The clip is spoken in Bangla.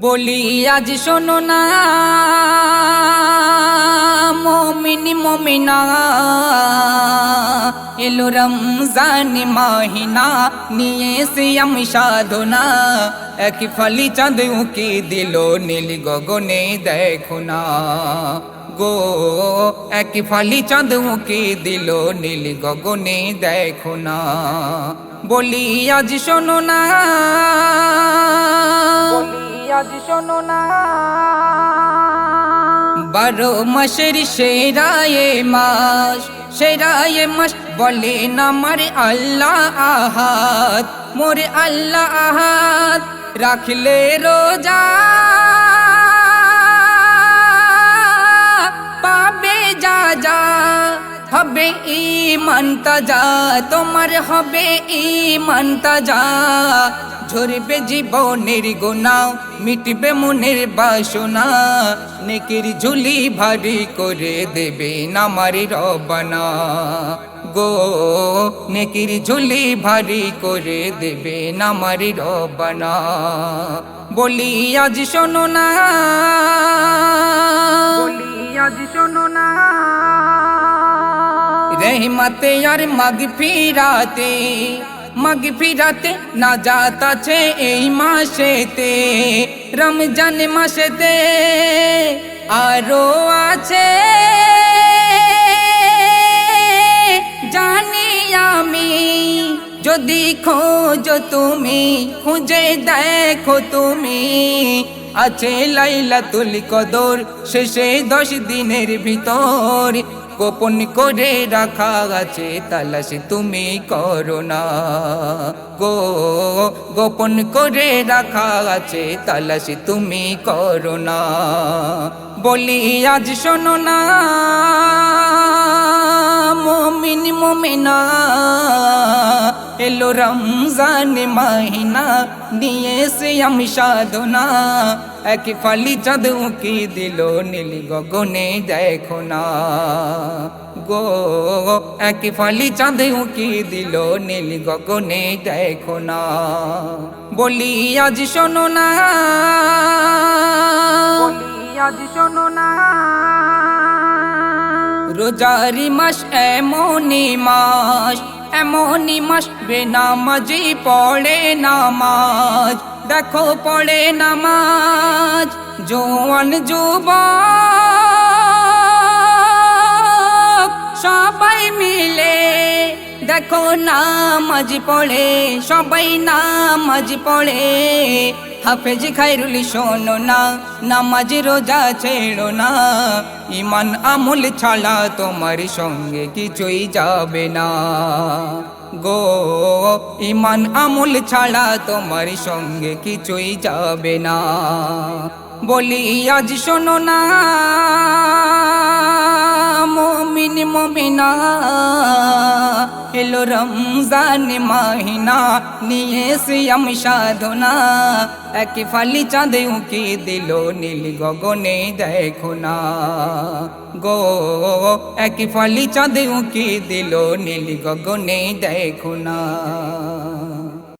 বলি, আজ শোনো না। মমিনি মমিনা, এলো রমজান মাহিনা নিয়ে সে আমি সাধনা। এক ফালি চাঁদ উকি দিল, নীল গগনে দেখো না। গো, এক ফালি চাঁদ উকি দিল, নীল গগনে দেখো না। বলি, আজ শোনো না। শোনো না। বারো মাসের সেরায়ে মাস সেরায়ে মাস বলে না মারে আল্লাহ আহাত, মোরে আল্লাহ আহাত, রাখলে রোজা হবে ইমান তাজা, তোমার হবে ইমান তাজা। ঝরবে জীবনের গোনা, মিটবে মনের বাসনা। নেকির ঝুলি ভারী করে দেবে নামারি রবানা। গো, নেকির ঝুলি ভারী করে দেবে নামারি রবানা। বলি, আজ শোনো না। রহমতে আর মগ ফিরাতে মগ ফিরাতে না যাতাছে এই মাসেতে, রমজান মাসেতে আরও আছে। জানি আমি যদি খোঁজ তুমি, খুঁজে দেখো তুমি, আছে লাইলাতুল কদর শেষে দশ দিনের ভিতর গোপন করে রাখা আছে তালাশ তুমি করো না গো গোপন করে রাখা আছে তালাশ তুমি করো না বলি আজ শোনো না এলো রমজান মাহিনা নিয়ে সে আমি সাধনা এক ফালি চাঁদ উকি দিল নীল গগনে দেখো না গো এক ফালি চাঁদ উকি দিল নীল গগনে দেখো না বলি আজ শোনো না আজ শোনো না রোজারি মাস এমনি মাস এমনই মাস বেনামাজি পড়ে নামাজ। দেখো, পড়ে নামাজ, জোয়ান যুবক। সবাই মিলে দেখো নামাজ পড়ে, সবাই নামাজ পড়ে। হাফেজ খাইরুল শোনো না, নামাজ রোজা ছেড়ো না। ইমান আমল ছাড়া তোমার সঙ্গে কিছুই যাবে না। গো ইমান আমুল ছাড়া তোমার সঙ্গে কিছুই যাবে না। বলি, আজ শোনো না, মমিন মমিনা, এলো রমজান মাহিনা নিয়ে সিয়াম সাধনা। এক ফালি চাঁদ উকি দিল, নীল গগনে দেখো না। গো, এক ফালি চাঁদ উকি দিল, নীল গগনে দেখো না।